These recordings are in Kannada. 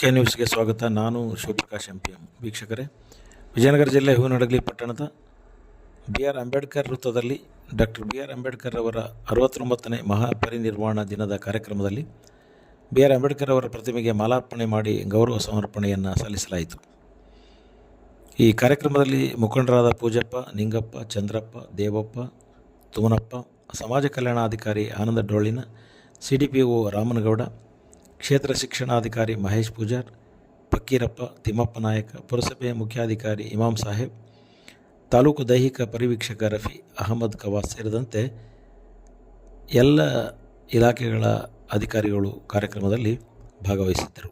ಕೆ ನ್ಯೂಸ್ಗೆ ಸ್ವಾಗತ. ನಾನು ಶಿವಪ್ರಕಾಶ್ ಎಂ ಪಿ ಎಂ ವೀಕ್ಷಕರೇ, ವಿಜಯನಗರ ಜಿಲ್ಲೆ ಹೂವಿನಡಗಲಿ ಪಟ್ಟಣದ ಬಿ ಆರ್ ಅಂಬೇಡ್ಕರ್ ವೃತ್ತದಲ್ಲಿ ಡಾಕ್ಟರ್ ಬಿ ಆರ್ ಅಂಬೇಡ್ಕರ್ ಅವರ ಅರವತ್ತೊಂಬತ್ತನೇ ಮಹಾಪರಿನಿರ್ವಾಣ ದಿನದ ಕಾರ್ಯಕ್ರಮದಲ್ಲಿ ಬಿ ಆರ್ ಅಂಬೇಡ್ಕರ್ ಅವರ ಪ್ರತಿಮೆಗೆ ಮಾಲಾರ್ಪಣೆ ಮಾಡಿ ಗೌರವ ಸಮರ್ಪಣೆಯನ್ನು ಸಲ್ಲಿಸಲಾಯಿತು. ಈ ಕಾರ್ಯಕ್ರಮದಲ್ಲಿ ಮುಖಂಡರಾದ ಪೂಜಪ್ಪ, ನಿಂಗಪ್ಪ, ಚಂದ್ರಪ್ಪ, ದೇವಪ್ಪ, ತುಮನಪ್ಪ, ಸಮಾಜ ಕಲ್ಯಾಣಾಧಿಕಾರಿ Anand Dollina, C D P O Ramanagouda ಕ್ಷೇತ್ರ ಶಿಕ್ಷಣಾಧಿಕಾರಿ ಮಹೇಶ್ ಪೂಜಾರ್ ಫಕ್ಕೀರಪ್ಪ ತಿಮ್ಮಪ್ಪ ನಾಯಕ, ಪುರಸಭೆಯ ಮುಖ್ಯಾಧಿಕಾರಿ ಇಮಾಮ್ ಸಾಹೇಬ್, ತಾಲೂಕು ದೈಹಿಕ ಪರಿವೀಕ್ಷಕ ರಫಿ ಅಹಮದ್ ಕವಾಸ್ ಸೇರಿದಂತೆ ಎಲ್ಲ ಇಲಾಖೆಗಳ ಅಧಿಕಾರಿಗಳು ಕಾರ್ಯಕ್ರಮದಲ್ಲಿ ಭಾಗವಹಿಸಿದ್ದರು.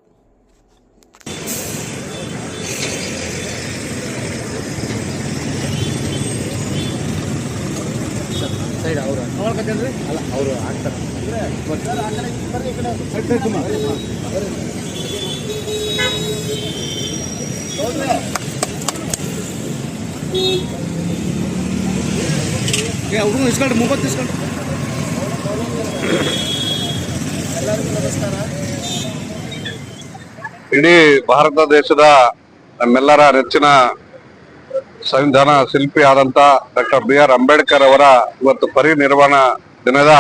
ಸೈಡ್ ಅವರು. ಅಲ್ಲ ಅವರು ಆಗ್ತಾರೆ ಅವ್ರು ಇಸ್ಕೊಂಡು ಮೂವತ್ತು ಇಸ್ಕೊಂಡು. ಇಡೀ ಭಾರತ ದೇಶದ ನಮ್ಮೆಲ್ಲರ ನೆಚ್ಚಿನ ಸಂವಿಧಾನ ಶಿಲ್ಪಿ ಆದಂತ ಡಾಕ್ಟರ್ ಬಿ ಆರ್ ಅಂಬೇಡ್ಕರ್ ಅವರ ಇವತ್ತು ಪರಿನಿರ್ವಾಣ ದಿನದ,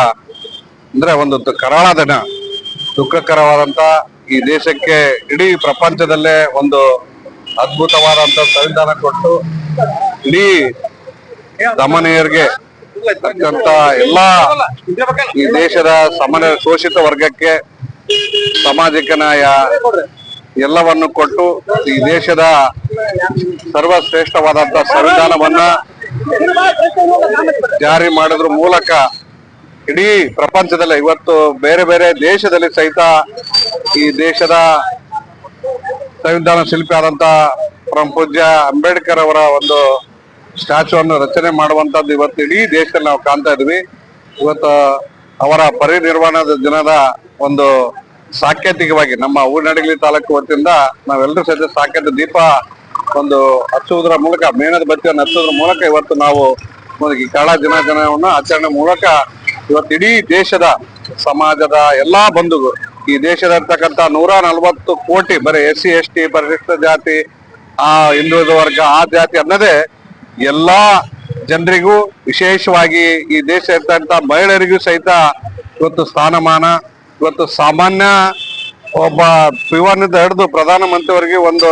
ಅಂದ್ರೆ ಒಂದು ಕರಾಳ ದಿನ. ದುಃಖಕರವಾದಂತ ಈ ದೇಶಕ್ಕೆ ಇಡೀ ಪ್ರಪಂಚದಲ್ಲೇ ಒಂದು ಅದ್ಭುತವಾದಂತ ಸಂವಿಧಾನ ಕೊಟ್ಟು ಇಡೀ ದಮನೀಯರಿಗೆ ಎಲ್ಲಾ ಈ ದೇಶದ ಸಾಮಾನ್ಯ ಶೋಷಿತ ವರ್ಗಕ್ಕೆ, ಸಾಮಾಜಿಕ ನ್ಯಾಯ ಎಲ್ಲವನ್ನು ಕೊಟ್ಟು ಈ ದೇಶದ ಸರ್ವಶ್ರೇಷ್ಠವಾದಂತಹ ಸಂವಿಧಾನವನ್ನ ಜಾರಿ ಮಾಡಿದ್ರ ಮೂಲಕ ಇಡೀ ಪ್ರಪಂಚದಲ್ಲಿ ಇವತ್ತು ಬೇರೆ ಬೇರೆ ದೇಶದಲ್ಲಿ ಸಹಿತ ಈ ದೇಶದ ಸಂವಿಧಾನ ಶಿಲ್ಪಿ ಆದಂತ ಪರಂ ಪೂಜ್ಯ ಅಂಬೇಡ್ಕರ್ ಅವರ ಒಂದು ಸ್ಟ್ಯಾಚುವನ್ನು ರಚನೆ ಮಾಡುವಂತದ್ದು ಇವತ್ತು ಇಡೀ ದೇಶದಲ್ಲಿ ನಾವು ಕಾಣ್ತಾ ಇದ್ವಿ. ಇವತ್ತು ಅವರ ಪರಿನಿರ್ವಾಣದ ದಿನದ ಒಂದು ಸಾಂಕೇತಿಕವಾಗಿ ನಮ್ಮ ಊರಿನಡಗಲಿ ತಾಲೂಕು ವತಿಯಿಂದ ನಾವೆಲ್ಲರೂ ಸಹಿತ ಸಾಕೇತ ದೀಪ ಒಂದು ಹಚ್ಚುವುದರ ಮೂಲಕ ಮೇಣದ ಬತ್ತಿಯನ್ನು ಹಚ್ಚುವುದರ ಮೂಲಕ ಇವತ್ತು ನಾವು ಈ ದಿನ ದಿನಾಚರಣೆಯನ್ನು ಆಚರಣೆ ಮೂಲಕ ಇವತ್ತು ಇಡೀ ದೇಶದ ಸಮಾಜದ ಎಲ್ಲಾ ಬಂಧುಗಳು, ಈ ದೇಶದ ಇರ್ತಕ್ಕಂಥ ನೂರ ನಲವತ್ತು ಕೋಟಿ ಬರೀ ಎಸ್ ಸಿ ಎಸ್ ಟಿ ಪರಿಶಿಷ್ಟ ಜಾತಿ, ಆ ಹಿಂದುಳಿದ ವರ್ಗ, ಆ ಜಾತಿ ಅನ್ನದೇ ಎಲ್ಲಾ ಜನರಿಗೂ ವಿಶೇಷವಾಗಿ ಈ ದೇಶ ಇರ್ತಕ್ಕಂಥ ಮಹಿಳೆಯರಿಗೂ ಸಹಿತ ಇವತ್ತು ಸ್ಥಾನಮಾನ. ಇವತ್ತು ಸಾಮಾನ್ಯ ಒಬ್ಬ ಪಿವನಿಂದ ಹಿಡಿದು ಪ್ರಧಾನಮಂತ್ರಿಯವರಿಗೆ ಒಂದು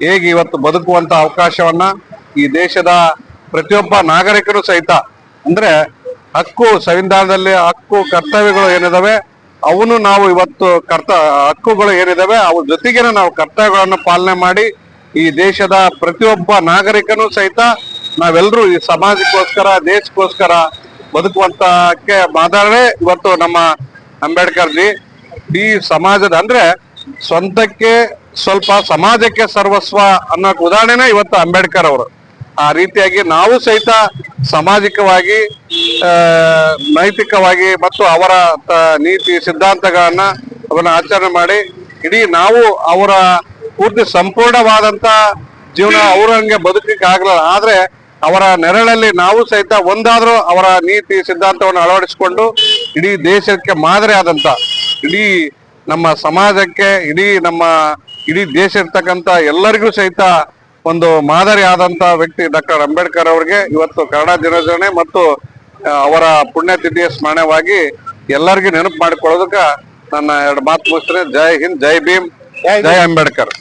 ಹೇಗೆ ಇವತ್ತು ಬದುಕುವಂತ ಅವಕಾಶವನ್ನ ಈ ದೇಶದ ಪ್ರತಿಯೊಬ್ಬ ನಾಗರಿಕರು ಸಹಿತ, ಅಂದ್ರೆ ಹಕ್ಕು ಸಂವಿಧಾನದಲ್ಲಿ ಹಕ್ಕು ಕರ್ತವ್ಯಗಳು ಏನಿದಾವೆ, ಅವನು ನಾವು ಇವತ್ತು ಕರ್ತ, ಹಕ್ಕುಗಳು ಏನಿದಾವೆ ಅವ್ರ ಜೊತೆಗೆ ನಾವು ಕರ್ತವ್ಯಗಳನ್ನು ಪಾಲನೆ ಮಾಡಿ ಈ ದೇಶದ ಪ್ರತಿಯೊಬ್ಬ ನಾಗರಿಕನು ಸಹಿತ ನಾವೆಲ್ಲರೂ ಈ ಸಮಾಜಕ್ಕೋಸ್ಕರ, ದೇಶಕ್ಕೋಸ್ಕರ ಬದುಕುವಂತಕ್ಕೆ ಮಾತಾಡೇ ಇವತ್ತು ನಮ್ಮ ಅಂಬೇಡ್ಕರ್ ಜಿ, ಈ ಸಮಾಜದ ಅಂದ್ರೆ ಸ್ವಂತಕ್ಕೆ ಸ್ವಲ್ಪ ಸಮಾಜಕ್ಕೆ ಸರ್ವಸ್ವ ಅನ್ನೋ ಉದಾಹರಣೆನೇ ಇವತ್ತು ಅಂಬೇಡ್ಕರ್ ಅವರು. ಆ ರೀತಿಯಾಗಿ ನಾವು ಸಹಿತ ಸಾಮಾಜಿಕವಾಗಿ ನೈತಿಕವಾಗಿ ಮತ್ತು ಅವರ ನೀತಿ ಸಿದ್ಧಾಂತಗಳನ್ನ ಅವನ್ನ ಆಚರಣೆ ಮಾಡಿ ಇಡೀ ನಾವು ಅವರ ಪೂರ್ತಿ ಸಂಪೂರ್ಣವಾದಂತ ಜೀವನ ಅವರಂಗೆ ಬದುಕಲಿಕ್ಕೆ ಆಗಲ್ಲ. ಆದ್ರೆ ಅವರ ನೆರಳಲ್ಲಿ ನಾವು ಸಹಿತ ಒಂದಾದ್ರೂ ಅವರ ನೀತಿ ಸಿದ್ಧಾಂತವನ್ನು ಅಳವಡಿಸಿಕೊಂಡು ಇಡೀ ದೇಶಕ್ಕೆ ಮಾದರಿ ಆದಂತ ಇಡೀ ನಮ್ಮ ಸಮಾಜಕ್ಕೆ ಇಡೀ ನಮ್ಮ ಇಡೀ ದೇಶ ಇರ್ತಕ್ಕಂತ ಎಲ್ಲರಿಗೂ ಸಹಿತ ಒಂದು ಮಾದರಿ ಆದಂತ ವ್ಯಕ್ತಿ ಡಾಕ್ಟರ್ ಅಂಬೇಡ್ಕರ್ ಅವರಿಗೆ ಇವತ್ತು ಕನ್ನಡ ದಿನಾಚರಣೆ ಮತ್ತು ಅವರ ಪುಣ್ಯತಿಥಿಯ ಸ್ಮರಣವಾಗಿ ಎಲ್ಲರಿಗೂ ನೆನಪು ಮಾಡಿಕೊಳ್ಳೋದಕ್ಕ ನನ್ನ ಎರಡು ಮಾತು ಮುಗಿಸ್ತೇನೆ. ಜೈ ಹಿಂದ್ ಜೈ ಭೀಮ್ ಜೈ ಅಂಬೇಡ್ಕರ್.